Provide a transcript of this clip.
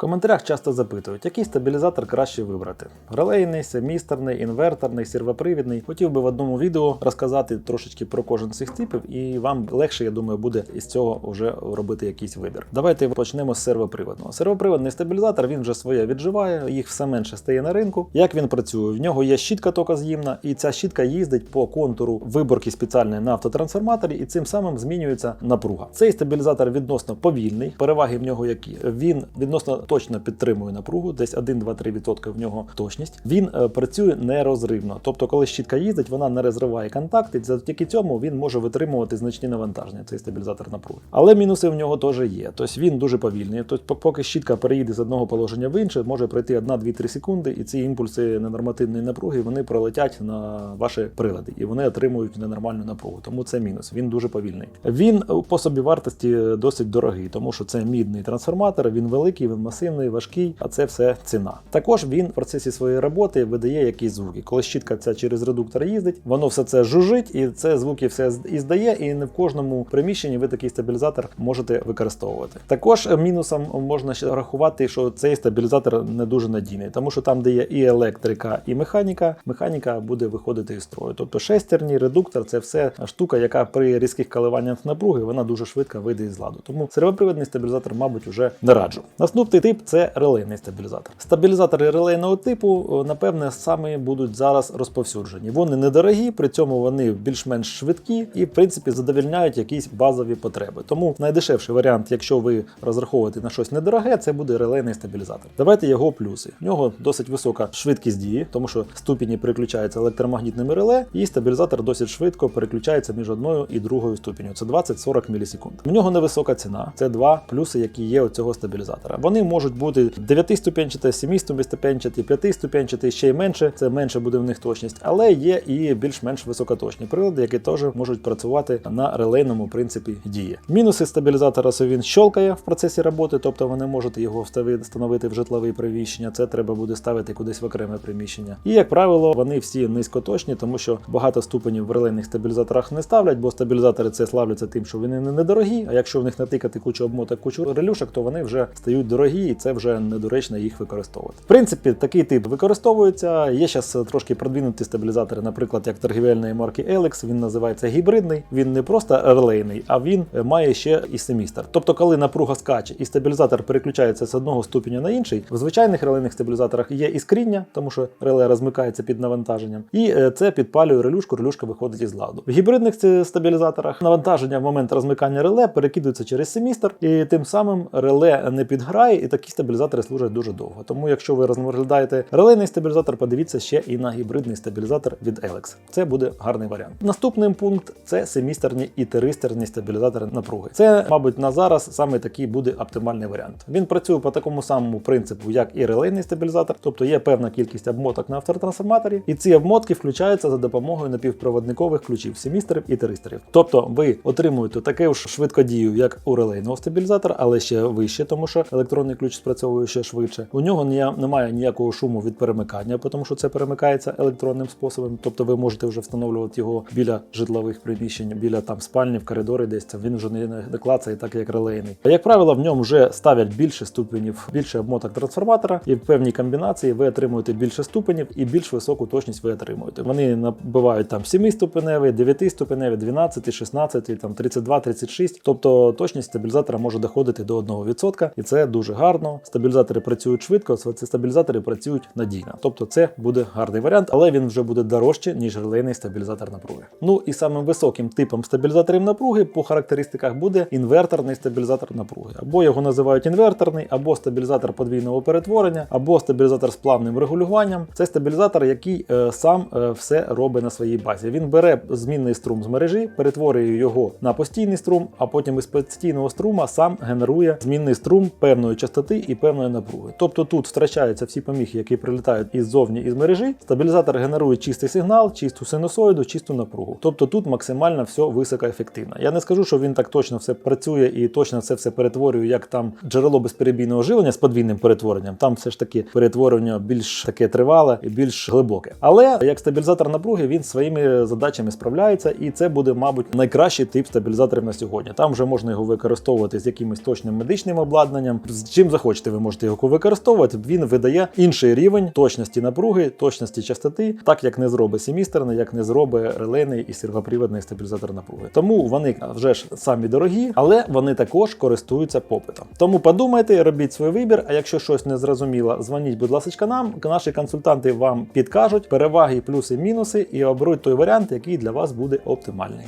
коментарях часто запитують, який стабілізатор краще вибрати: релейний, семістерний, інверторний, сервопривідний. Хотів би в одному відео розказати трошечки про кожен з цих типів, і вам легше, я думаю, буде із цього вже робити якийсь вибір. Давайте почнемо з сервоприводного. Сервоприводний стабілізатор він вже своє відживає, їх все менше стає на ринку. Як він працює? В нього є щітка токоз'ємна, і ця щітка їздить по контуру виборки спеціальної на автотрансформаторі, і цим самим змінюється напруга. Цей стабілізатор відносно повільний. Переваги в нього які він відносно точно підтримує напругу, десь 1-2-3% в нього точність. Він е, працює нерозривно. Тобто, коли щітка їздить, вона не розриває контакти. Завдяки цьому він може витримувати значні навантаження. Цей стабілізатор напруги. Але мінуси в нього теж є. Тобто він дуже повільний. Тобто, поки щітка переїде з одного положення в інше, може пройти 1-2-3 секунди, і ці імпульси ненормативної напруги вони пролетять на ваші прилади, і вони отримують ненормальну напругу. Тому це мінус. Він дуже повільний. Він е, по собі вартості досить дорогий, тому що це мідний трансформатор. Він великий, він масивний, важкий, а це все ціна. Також він в процесі своєї роботи видає якісь звуки. Коли щітка ця через редуктор їздить, воно все це жужить, і це звуки все і. І не в кожному приміщенні ви такий стабілізатор можете використовувати. Також мінусом можна ще рахувати, що цей стабілізатор не дуже надійний, тому що там, де є і електрика, і механіка, механіка буде виходити із строю. Тобто шестерні, редуктор це все штука, яка при різких коливаннях напруги вона дуже швидко вийде із ладу. Тому сервопривідний стабілізатор, мабуть, вже не раджу. Наступний тип це релейний стабілізатор. Стабілізатори релейного типу, напевне, саме будуть зараз розповсюджені. Вони недорогі, при цьому вони більш-менш швидкі і, в принципі, задовільняють якісь базові потреби. Тому найдешевший варіант, якщо ви розраховуєте на щось недороге, це буде релейний стабілізатор. Давайте його плюси. В нього досить висока швидкість дії, тому що ступені переключаються електромагнітними реле, і стабілізатор досить швидко переключається між одною і другою ступеню. Це 20-40 мілісекунд. В нього невисока ціна. Це два плюси, які є у цього стабілізатора. Вони можуть бути 9-ступенчаті, 7-ступенчаті, 5-ступенчаті, ще й менше. Це менше буде в них точність, але є і більш-менш високоточні прилади, які теж можуть працювати на релейному принципі дії. Мінуси стабілізатора він щолкає в процесі роботи, тобто ви не можете його встановити в житлове приміщення. Це треба буде ставити кудись в окреме приміщення. І як правило, вони всі низькоточні, тому що багато ступенів в релейних стабілізаторах не ставлять, бо стабілізатори це славляться тим, що вони не недорогі. А якщо в них натикати кучу обмоток, кучу релюшок, то вони вже стають дорогі, і це вже недоречно їх використовувати. В принципі, такий тип використовується. Є зараз трошки продвинуті стабілізатори, наприклад, як торгівельної марки Elex, він називається гібридний. Він не просто релейний, а він е, має ще і семістер. Тобто, коли напруга скаче і стабілізатор переключається з одного ступеня на інший, в звичайних релейних стабілізаторах є іскріння, тому що реле розмикається під навантаженням, і е, це підпалює релюшку, релюшка виходить із ладу. В гібридних стабілізаторах навантаження в момент розмикання реле перекидується через семістер, і тим самим реле не підграє, такі стабілізатори служать дуже довго. Тому, якщо ви розглядаєте релейний стабілізатор, подивіться ще і на гібридний стабілізатор від Elex. Це буде гарний варіант. Наступний пункт це семістерні і теристерні стабілізатори напруги. Це, мабуть, на зараз саме такий буде оптимальний варіант. Він працює по такому самому принципу, як і релейний стабілізатор, тобто є певна кількість обмоток на автотрансформаторі, і ці обмотки включаються за допомогою напівпроводникових ключів семістерів і теристерів. Тобто ви отримуєте таку ж швидкодію, як у релейного стабілізатора, але ще вище, тому що електронний ключ спрацьовує ще швидше. У нього немає ніякого шуму від перемикання, тому що це перемикається електронним способом. Тобто ви можете вже встановлювати його біля житлових приміщень, біля там спальні, в коридорі десь це він вже не клацає, так як релейний. Як правило, в ньому вже ставлять більше ступенів, більше обмоток трансформатора, і в певній комбінації ви отримуєте більше ступенів і більш високу точність ви отримуєте. Вони набивають там 7-ступеневий, 9-ступеневий, 12, 16, там 32, 36. Тобто точність стабілізатора може доходити до 1%, і це дуже гарно. Стабілізатори працюють швидко, ці стабілізатори працюють надійно. Тобто це буде гарний варіант, але він вже буде дорожче, ніж релейний стабілізатор напруги. Ну і самим високим типом стабілізаторів напруги по характеристиках буде інверторний стабілізатор напруги. Або його називають інверторний, або стабілізатор подвійного перетворення, або стабілізатор з плавним регулюванням. Це стабілізатор, який е, сам е, все робить на своїй базі. Він бере змінний струм з мережі, перетворює його на постійний струм, а потім із постійного струма сам генерує змінний струм певної частоти і певної напруги. Тобто тут втрачаються всі поміхи, які прилітають іззовні із мережі. Стабілізатор генерує чистий сигнал, чисту синусоїду, чисту напругу. Тобто тут максимально все високоефективно. Я не скажу, що він так точно все працює і точно це все перетворює, як там джерело безперебійного живлення з подвійним перетворенням. Там все ж таки перетворення більш таке тривале і більш глибоке. Але як стабілізатор напруги він своїми задачами справляється, і це буде, мабуть, найкращий тип стабілізаторів на сьогодні. Там вже можна його використовувати з якимось точним медичним обладнанням, з чим захочете, ви можете його використовувати. Він видає інший рівень точності напруги, точності частоти, так як не зробить семістерний, як не зробить релейний і сервоприводний стабілізатор напруги. Тому вони вже ж самі дорогі, але вони також користуються попитом. Тому подумайте, робіть свій вибір. А якщо щось не зрозуміло, дзвоніть, будь ласка, нам. Наші консультанти вам підкажуть переваги, плюси, мінуси і оберуть той варіант, який для вас буде оптимальний.